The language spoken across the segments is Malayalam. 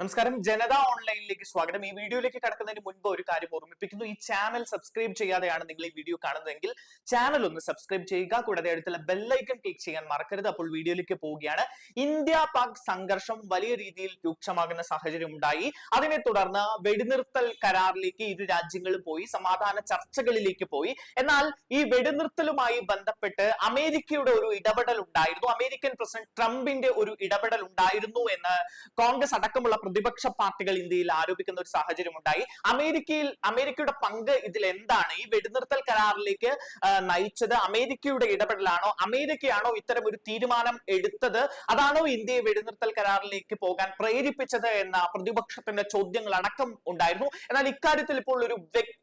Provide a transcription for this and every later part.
നമസ്കാരം. ജനത ഓൺലൈനിലേക്ക് സ്വാഗതം. ഈ വീഡിയോയിലേക്ക് കടക്കുന്നതിന് മുൻപ് ഒരു കാര്യം ഓർമ്മിപ്പിക്കുന്നു. ഈ ചാനൽ സബ്സ്ക്രൈബ് ചെയ്യാതെയാണ് നിങ്ങൾ ഈ വീഡിയോ കാണുന്നതെങ്കിൽ ചാനൽ ഒന്ന് സബ്സ്ക്രൈബ് ചെയ്യുക. കൂടാതെ അടുത്തുള്ള ബെല്ലൈക്കൺ ക്ലിക്ക് ചെയ്യാൻ മറക്കരുത്. അപ്പോൾ വീഡിയോയിലേക്ക് പോവുകയാണ്. ഇന്ത്യ പാക് സംഘർഷം വലിയ രീതിയിൽ രൂക്ഷമാകുന്ന സാഹചര്യം ഉണ്ടായി. അതിനെ തുടർന്ന് വെടിനിർത്തൽ കരാറിലേക്ക് ഇരു രാജ്യങ്ങളും പോയി. സമാധാന ചർച്ചകളിലേക്ക് പോയി. എന്നാൽ ഈ വെടിനിർത്തലുമായി ബന്ധപ്പെട്ട് അമേരിക്കയുടെ ഒരു ഇടപെടൽ ഉണ്ടായിരുന്നു. അമേരിക്കൻ പ്രസിഡന്റ് ട്രംപിന്റെ ഒരു ഇടപെടൽ ഉണ്ടായിരുന്നു എന്ന് കോൺഗ്രസ് അടക്കമുള്ള പ്രതിപക്ഷ പാർട്ടികൾ ഇന്ത്യയിൽ ആരോപിക്കുന്ന ഒരു സാഹചര്യം ഉണ്ടായി. അമേരിക്കയിൽ അമേരിക്കയുടെ പങ്ക് ഇതിൽ എന്താണ്? ഈ വെടിനിർത്തൽ കരാറിലേക്ക് നയിച്ചത് അമേരിക്കയുടെ ഇടപെടലാണോ? അമേരിക്കയാണോ ഇത്തരം ഒരു തീരുമാനം എടുത്തത്? അതാണോ ഇന്ത്യയെ വെടിനിർത്തൽ കരാറിലേക്ക് പോകാൻ പ്രേരിപ്പിച്ചത് എന്ന പ്രതിപക്ഷത്തിന്റെ ചോദ്യങ്ങൾ അടക്കം ഉണ്ടായിരുന്നു. എന്നാൽ ഇക്കാര്യത്തിൽ ഇപ്പോൾ ഒരു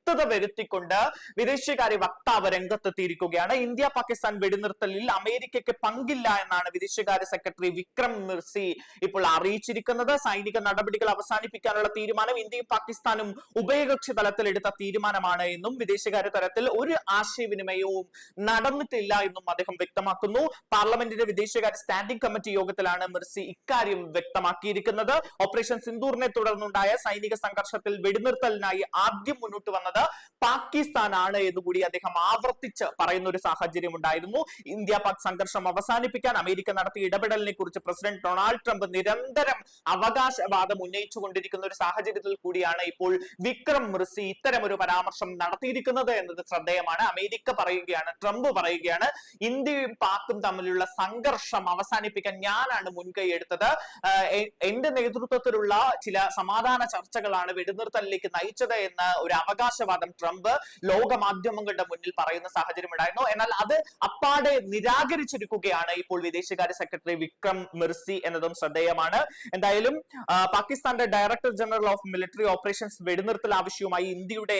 വ്യക്തത വരുത്തിക്കൊണ്ട് വിദേശകാര്യ വക്താവ് രംഗത്തെത്തിയിരിക്കുകയാണ് ഇന്ത്യ പാകിസ്ഥാൻ വെടിനിർത്തലിൽ അമേരിക്കയ്ക്ക് പങ്കില്ല എന്നാണ് വിദേശകാര്യ സെക്രട്ടറി വിക്രം മിർസി ഇപ്പോൾ അറിയിച്ചിരിക്കുന്നത്. സൈനിക നടപടികൾ അവസാനിപ്പിക്കാനുള്ള തീരുമാനം ഇന്ത്യയും പാകിസ്ഥാനും ഉഭയകക്ഷി തലത്തിൽ എടുത്ത തീരുമാനമാണ് എന്നും വിദേശകാര്യ തലത്തിൽ ഒരു ആശയവിനിമയവും നടന്നിട്ടില്ല എന്നും അദ്ദേഹം വ്യക്തമാക്കുന്നു. പാർലമെന്റിന്റെ വിദേശകാര്യ സ്റ്റാൻഡിംഗ് കമ്മിറ്റി യോഗത്തിലാണ് മിർസി ഇക്കാര്യം വ്യക്തമാക്കിയിരിക്കുന്നത്. ഓപ്പറേഷൻ സിന്ദൂറിനെ തുടർന്നുണ്ടായ സൈനിക സംഘർഷത്തിൽ വെടിനിർത്തലിനായി ആദ്യം മുന്നോട്ട് വന്നത് പാകിസ്ഥാനാണ് എന്നുകൂടി അദ്ദേഹം ആവർത്തിച്ച് പറയുന്ന ഒരു സാഹചര്യം ഉണ്ടായിരുന്നു. ഇന്ത്യ പാക് സംഘർഷം അവസാനിപ്പിക്കാൻ അമേരിക്ക നടത്തിയ ഇടപെടലിനെ കുറിച്ച് പ്രസിഡന്റ് ഡൊണാൾഡ് ട്രംപ് നിരന്തരം അവകാശവാദം ഉന്നയിച്ചു കൊണ്ടിരിക്കുന്ന ഒരു സാഹചര്യത്തിൽ കൂടിയാണ് ഇപ്പോൾ വിക്രം മിർസി ഇത്തരം ഒരു പരാമർശം നടത്തിയിരിക്കുന്നത് എന്നത് ശ്രദ്ധേയമാണ്. അമേരിക്ക പറയുകയാണ് ട്രംപ് പറയുകയാണ് ഇന്ത്യയും പാക്കും തമ്മിലുള്ള സംഘർഷം അവസാനിപ്പിക്കാൻ ഞാനാണ് മുൻകൈ എടുത്തത്. എന്റെ നേതൃത്വത്തിലുള്ള ചില സമാധാന ചർച്ചകളാണ് വെടിനിർത്തലിലേക്ക് നയിച്ചത് എന്ന ഒരു അവകാശവാദം ട്രംപ് ലോകമാധ്യമങ്ങളുടെ മുന്നിൽ പറയുന്ന സാഹചര്യം ഉണ്ടായിരുന്നു. എന്നാൽ അത് അപ്പാടെ നിരാകരിച്ചിരിക്കുകയാണ് ഇപ്പോൾ വിദേശകാര്യ സെക്രട്ടറി വിക്രം മിർസി എന്നതും ശ്രദ്ധേയമാണ്. എന്തായാലും പാകിസ്ഥാന്റെ director general of military operations വെടിനിർത്തൽ ആവശ്യവുമായി ഇന്ത്യയുടെ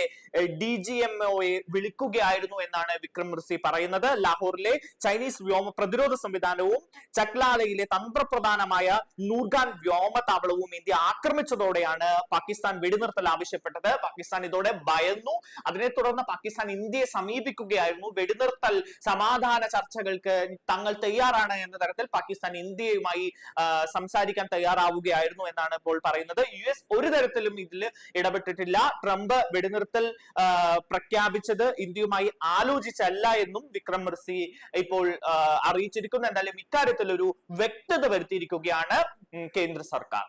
ഡി ജി എം ഒയെ വിളിക്കുകയായിരുന്നു എന്നാണ് വിക്രം മിർസി പറയുന്നത്. ലാഹോറിലെ ചൈനീസ് വ്യോമ പ്രതിരോധ സംവിധാനവും ചക്ലാലയിലെ തന്ത്രപ്രധാനമായ നൂർഗാൻ വ്യോമതാവളവും ഇന്ത്യ ആക്രമിച്ചതോടെയാണ് പാകിസ്ഥാൻ വെടിനിർത്തൽ ആവശ്യപ്പെട്ടത്. പാകിസ്ഥാൻ ഇതോടെ ഭയന്നു അതിനെ തുടർന്ന് പാകിസ്ഥാൻ ഇന്ത്യയെ സമീപിക്കുകയായിരുന്നു. വെടിനിർത്തൽ സമാധാന ചർച്ചകൾക്ക് തങ്ങൾ തയ്യാറാണ് എന്ന തരത്തിൽ പാകിസ്ഥാൻ ഇന്ത്യയുമായി സംസാരിക്കാൻ തയ്യാറാവുകയായിരുന്നു എന്നാണ് ഇപ്പോൾ പറയുന്നത്. യു എസ് ഒരു തരത്തിലും ഇതിൽ ഇടപെട്ടിട്ടില്ല. ട്രംപ് വെടിനിർത്തൽ പ്രഖ്യാപിച്ചത് ഇന്ത്യയുമായി ആലോചിച്ചല്ല എന്നും വിക്രം മിർസി ഇപ്പോൾ അറിയിച്ചിരിക്കുന്നു. എന്തായാലും ഇക്കാര്യത്തിൽ ഒരു വ്യക്തത വരുത്തിയിരിക്കുകയാണ് കേന്ദ്ര സർക്കാർ.